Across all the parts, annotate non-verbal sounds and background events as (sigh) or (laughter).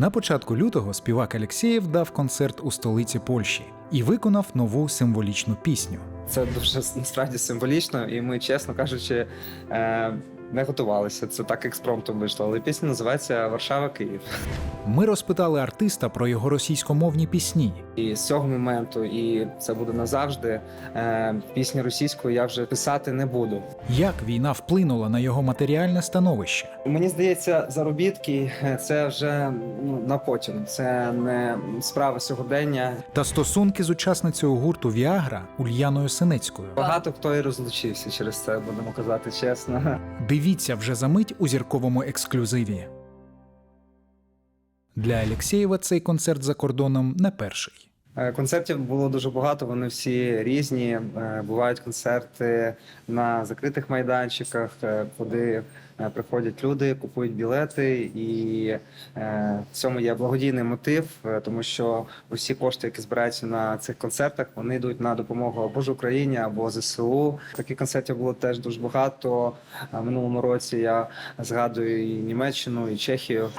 На початку лютого співак Алєксєєв дав концерт у столиці Польщі і виконав нову символічну пісню. Це дуже насправді символічно, і ми, чесно кажучи, е, не готувалися. Це так експромтом вийшло. Але пісня називається Варшава Київ. Ми розпитали артиста про його російськомовні пісні. І з цього моменту, і це буде назавжди. Е, пісні російською я вже писати не буду. Як війна вплинула на його матеріальне становище? Мені здається, заробітки е, це вже ну, на потім. Це не справа сьогодення. Та стосунки з учасницею гурту Віагра Ульяною Синецькою. Багато хто і розлучився через це, будемо казати чесно. Дивіться вже за мить у зірковому ексклюзиві. Для Алєксєєва цей концерт за кордоном не перший. Е, Концертів було дуже багато, вони всі різні. Е, Бувають концерти на закритих майданчиках, е, куди приходять люди, купують білети, і в цьому є благодійний мотив, тому що усі кошти, які збираються на цих концертах, вони йдуть на допомогу або ж Україні, або ЗСУ. Таких концертів було теж дуже багато. Минулому році я згадую і Німеччину, і Чехію.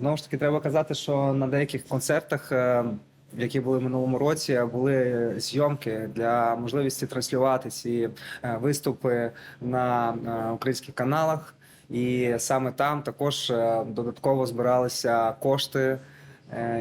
Знову ж таки, треба казати, що на деяких концертах, е, які були в минулому році, були зйомки для можливості транслювати ці е, виступи на е, українських каналах. І саме там також додатково збиралися кошти.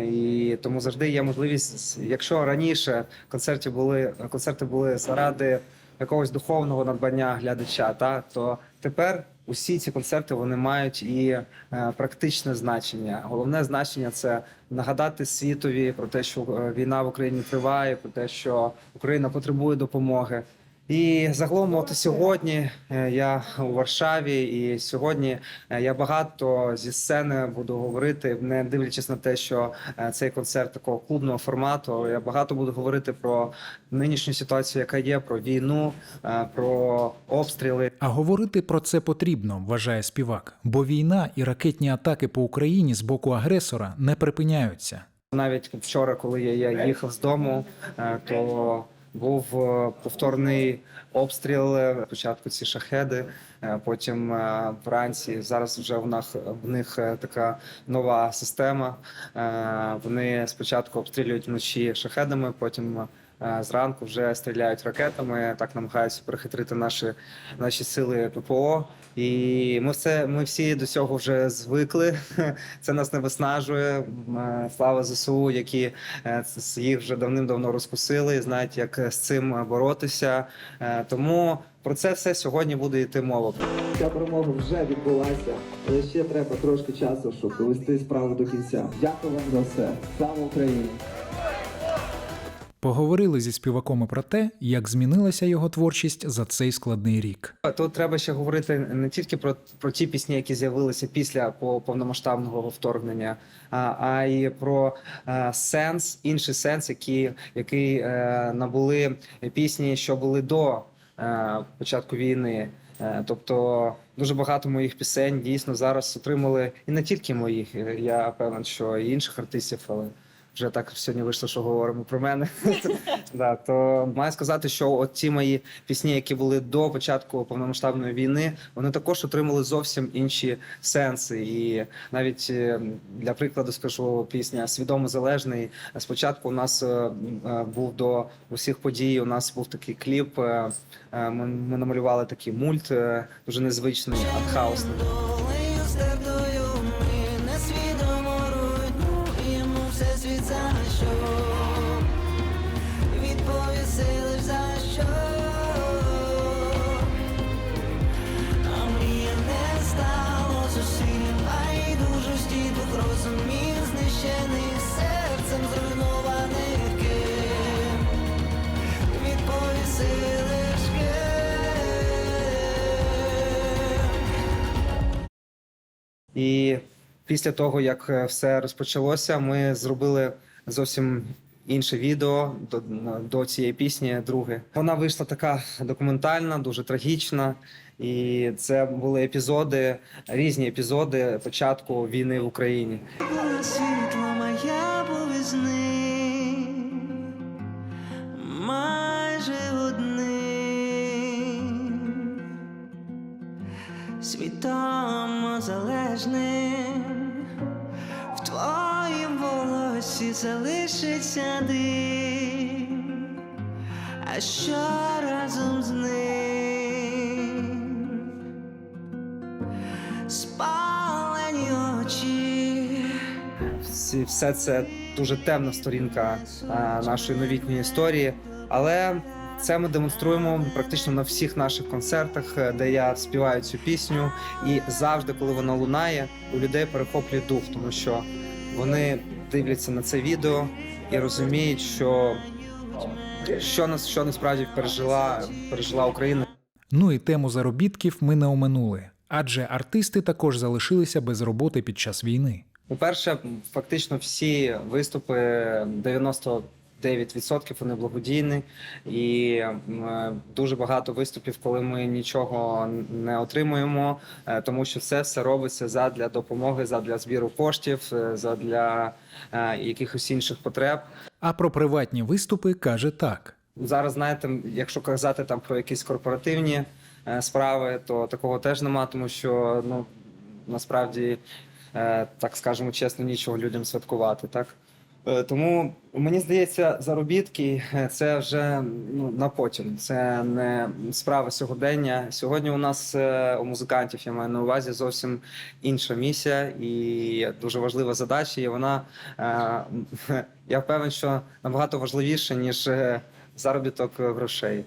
І тому завжди є можливість, якщо раніше концерти були концерти були заради якогось духовного надбання глядача, та то тепер усі ці концерти вони мають і е, практичне значення. Головне значення це нагадати світові про те, що е, війна в Україні триває, про те, що Україна потребує допомоги. І загалом, от сьогодні е, я у Варшаві, і сьогодні е, я багато зі сцени буду говорити, не дивлячись на те, що е, цей концерт такого клубного формату. Я багато буду говорити про нинішню ситуацію, яка є, про війну, про обстріли. А говорити про це потрібно, вважає співак, бо війна і ракетні атаки по Україні з боку агресора не припиняються. Навіть вчора, коли я, їхав з дому, то був е, повторний обстріл. е, Спочатку ці шахеди, е, потім вранці. Зараз вже в них, в них така нова система. Вони спочатку обстрілюють вночі шахедами, потім. Е, Зранку вже стріляють ракетами, так намагаються перехитрити наші, наші сили ППО. І ми все ми всі до цього вже звикли. (laughs) Це нас не виснажує. Е, Слава ЗСУ, які е, їх вже давним-давно розкусили, знають, як з цим боротися. Тому про це все сьогодні буде йти мова. Ця перемога вже відбулася, але ще треба трошки часу, щоб довести справу до кінця. Дякую вам за все. Слава Україні! Поговорили зі співаком про те, як змінилася його творчість за цей складний рік. Тут треба ще говорити не тільки про, про ті пісні, які з'явилися після по- повномасштабного вторгнення, а, а й про е, сенс, інший сенс, який, який е, набули пісні, що були до е, початку війни. Е, Тобто дуже багато моїх пісень дійсно зараз отримали і не тільки моїх. Я певен, що і інших артистів, але вже так сьогодні вийшло, що говоримо про мене. (laughs) Да, то маю сказати, що от ті мої пісні, які були до початку повномасштабної війни, вони також отримали зовсім інші сенси. І навіть е, для прикладу скажу пісня Свідомо залежний. Спочатку у нас е, е, був до усіх подій. У нас був такий кліп. Ми, намалювали такий мульт дуже незвичний, артхаусний. І після того, як е, все розпочалося, ми зробили зовсім інше відео до, до цієї пісні, друге. Вона вийшла така документальна, дуже трагічна. І це були епізоди, різні епізоди початку війни в Україні. Волосі залишиться дим, а що разом з ним спалені очі. Всі, все це дуже темна сторінка е, нашої новітньої історії. Але це ми демонструємо практично на всіх наших концертах, е, де я співаю цю пісню. І завжди, коли вона лунає, у людей перехоплює дух, тому що вони дивляться на це відео і розуміють, що, що нас що насправді пережила, пережила Україна. Ну і тему заробітків ми не оминули, адже артисти також залишилися без роботи під час війни. По-перше, фактично всі виступи 99% вони благодійні, і дуже багато виступів, коли ми нічого не отримуємо, е, тому що це все робиться задля допомоги, задля збіру коштів, е, задля е, якихось інших потреб. А про приватні виступи каже так. Зараз, знаєте, якщо казати там про якісь корпоративні е, справи, то такого теж нема, тому що ну насправді, е, так скажемо чесно, нічого людям святкувати. Так Е, тому мені здається, заробітки е, це вже ну на потім. Це не справа сьогодення. Сьогодні у нас е, у музикантів я маю на увазі зовсім інша місія і дуже важлива задача. І вона е, я впевнений, що набагато важливіша ніж. е, заробіток грошей.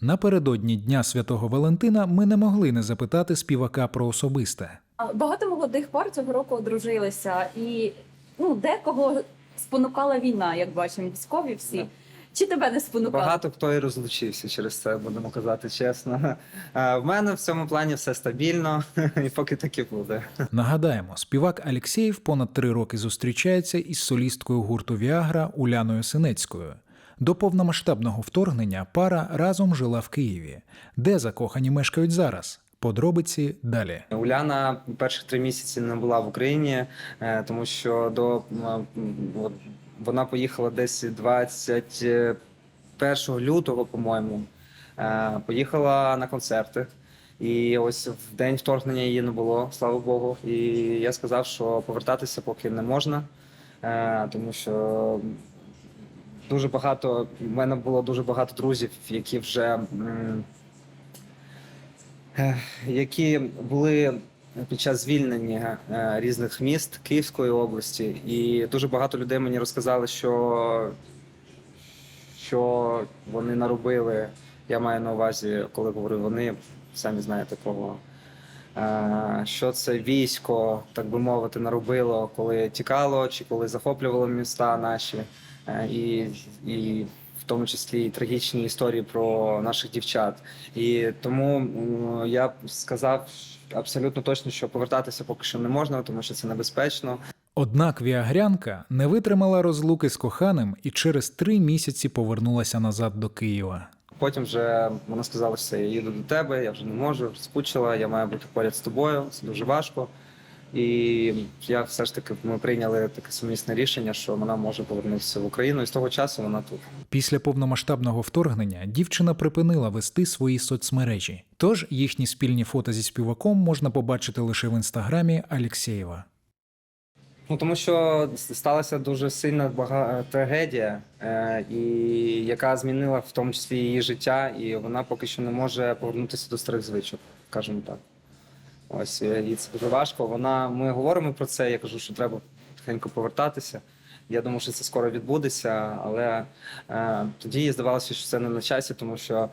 Напередодні Дня Святого Валентина ми не могли не запитати співака про особисте. Багато молодих пар цього року одружилися, і ну, декого спонукала війна, як бачимо, військові всі. Да. Чи тебе не спонукала? Багато хто і розлучився через це, будемо казати чесно. Е, В мене в цьому плані все стабільно, (laughs) і поки так і буде. Нагадаємо, співак Алєксєєв понад три роки зустрічається із солісткою гурту Віагра Уляною Синецькою. До повномасштабного вторгнення пара разом жила в Києві, де закохані мешкають зараз. Подробиці далі. Уляна перші три місяці не була в Україні, е, тому що до вона поїхала десь 21 лютого, по-моєму. Е, Поїхала на концерти. І ось в день вторгнення її не було, слава Богу. І я сказав, що повертатися поки не можна, е, тому що дуже багато в мене було дуже багато друзів, які вже. Е, які були під час звільнення е, різних міст Київської області, і дуже багато людей мені розказали, що, що вони наробили. Я маю на увазі, коли говорю вони, самі знаєте кого. Е, Що це військо, так би мовити, наробило, коли тікало чи коли захоплювало міста наші, і, і в тому числі і трагічні історії про наших дівчат. І тому я б сказав абсолютно точно, що повертатися поки що не можна, тому що це небезпечно. Однак віагрянка не витримала розлуки з коханим і через три місяці повернулася назад до Києва. Потім вже вона сказала, що я їду до тебе, я вже не можу, скучила, я маю бути поряд з тобою, це дуже важко. І я все ж таки ми прийняли таке сумісне рішення, що вона може повернутися в Україну, і з того часу вона тут. Після повномасштабного вторгнення дівчина припинила вести свої соцмережі. Тож їхні спільні фото зі співаком можна побачити лише в інстаграмі Алєксєєва. Ну тому що сталася дуже сильна бага... трагедія, е, і яка змінила в тому числі її життя, і вона поки що не може повернутися до старих звичок, скажімо так. Ось і це дуже важко. Вона ми говоримо про це. Я кажу, що треба тихенько повертатися. Я думаю, що це скоро відбудеться, але е, тоді здавалося, що це не на часі, тому що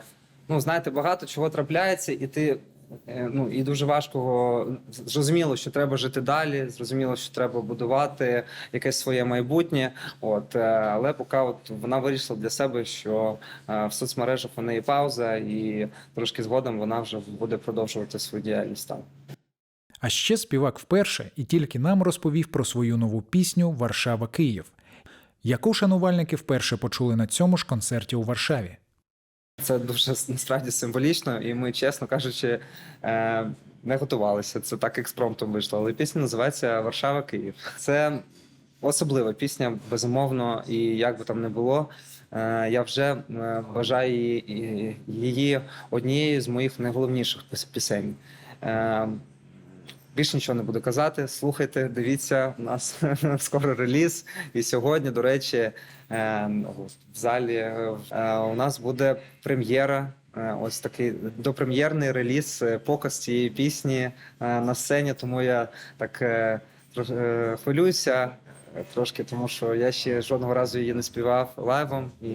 ну знаєте, багато чого трапляється, і ти Е, Ну і дуже важко зрозуміло, що треба жити далі. Зрозуміло, що треба будувати якесь своє майбутнє. От е, але поки от вона вирішила для себе, що е, в соцмережах у неї пауза, і трошки згодом вона вже буде продовжувати свою діяльність там. А ще співак вперше і тільки нам розповів про свою нову пісню Варшава Київ, яку шанувальники вперше почули на цьому ж концерті у Варшаві. Це дуже насправді символічно, і ми, чесно кажучи, е, не готувалися. Це так експромтом вийшло. Але пісня називається Варшава Київ. Це особлива пісня, безумовно, і як би там не було. е, Я вже е, вважаю її- її однією з моїх найголовніших пісень. Більше нічого не буду казати. Слухайте, дивіться, у нас (laughs) скоро реліз. І сьогодні, до речі, е, в залі е, у нас буде прем'єра. Е, Ось такий допрем'єрний реліз, е, показ цієї пісні на сцені. Тому я так хвилююся трошки, тому що я ще жодного разу її не співав лайвом. І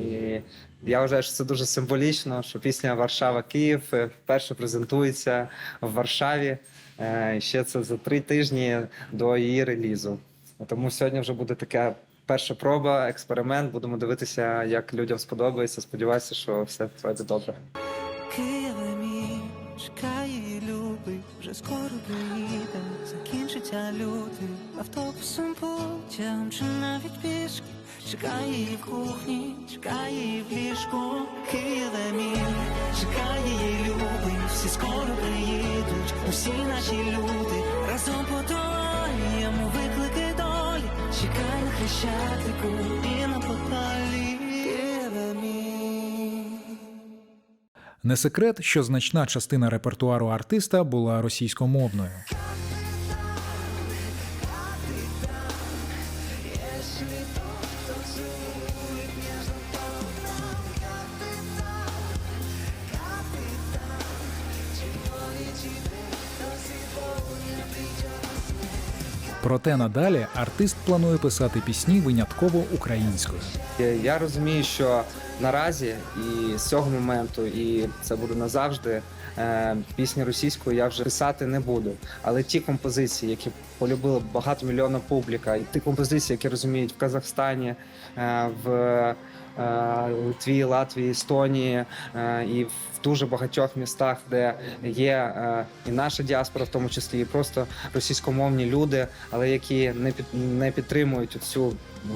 я вважаю, що це дуже символічно, що пісня Варшава-Київ е, вперше презентується в Варшаві. Е, Ще це за три тижні до її релізу. Тому сьогодні вже буде така перша проба, експеримент. Будемо дивитися, як людям сподобається. Сподіваюся, що все пройде добре. Києве мій, чекає любий, вже скоро приїде, закінчиться лютий, автобусом потягом чи навіть пішки. Чекає її в кухні, чекає її в ліжку. Мій, чекає її любий, всі скоро приїдуть, усі наші люди разом подолаємо виклики долі. Чекай на хрещатику і на подпалі. Не секрет, що значна частина репертуару артиста була російськомовною. Проте надалі артист планує писати пісні винятково українською. Я розумію, що наразі і з цього моменту, і це буде назавжди. е, Пісні російською я вже писати не буду. Але ті композиції, які полюбила багатомільйонна публіка, і ті композиції, які розуміють в Казахстані, е, в е, Литві, Латвії, Естонії і в дуже багатьох містах, де є і наша діаспора, в тому числі, і просто російськомовні люди, але які не підтримують цю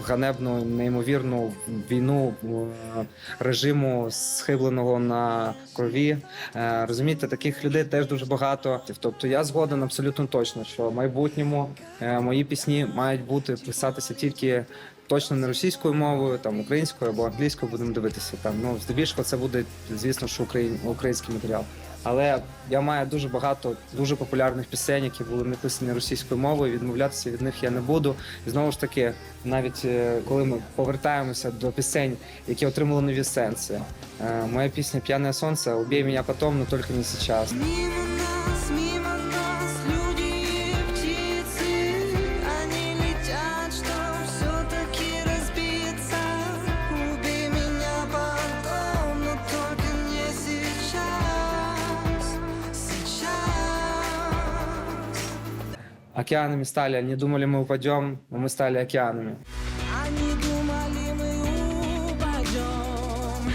ганебну, неймовірну війну е, режиму схибленого на крові. Е, Розумієте, таких людей теж дуже багато. Тобто я згоден абсолютно точно, що в майбутньому е, мої пісні мають бути писатися тільки. Точно не російською мовою, там українською або англійською будемо дивитися. Там ну здебільшого це буде, звісно, що україн, український матеріал. Але я маю дуже багато дуже популярних пісень, які були написані російською мовою. Відмовлятися від них я не буду. І знову ж таки, навіть е, коли ми повертаємося до пісень, які отримали нові сенси. е, Моя пісня П'яне сонце мене потом, но тільки не зараз. Океанами стали, они думали, мы упадем, но мы стали океанами. Они думали, мы упадем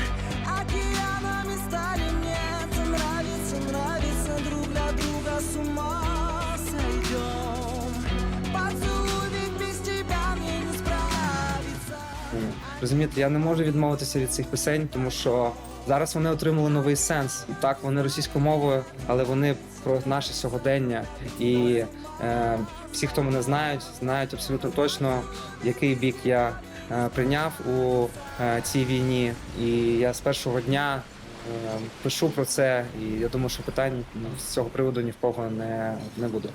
Океанами стали мне это нравится, нравится Друг для друга с ума сойдем Поцелуй, ведь без тебя мне не справиться М. Розумієте, я не можу відмовитися від цих пісень, тому що зараз вони отримали новий сенс. Так, вони російською мовою, але вони про наше сьогодення. І е, всі, хто мене знають, знають абсолютно точно, який бік я е, прийняв у е, цій війні. І я з першого дня е, пишу про це. І я думаю, що питань з цього приводу ні в кого не, не буде.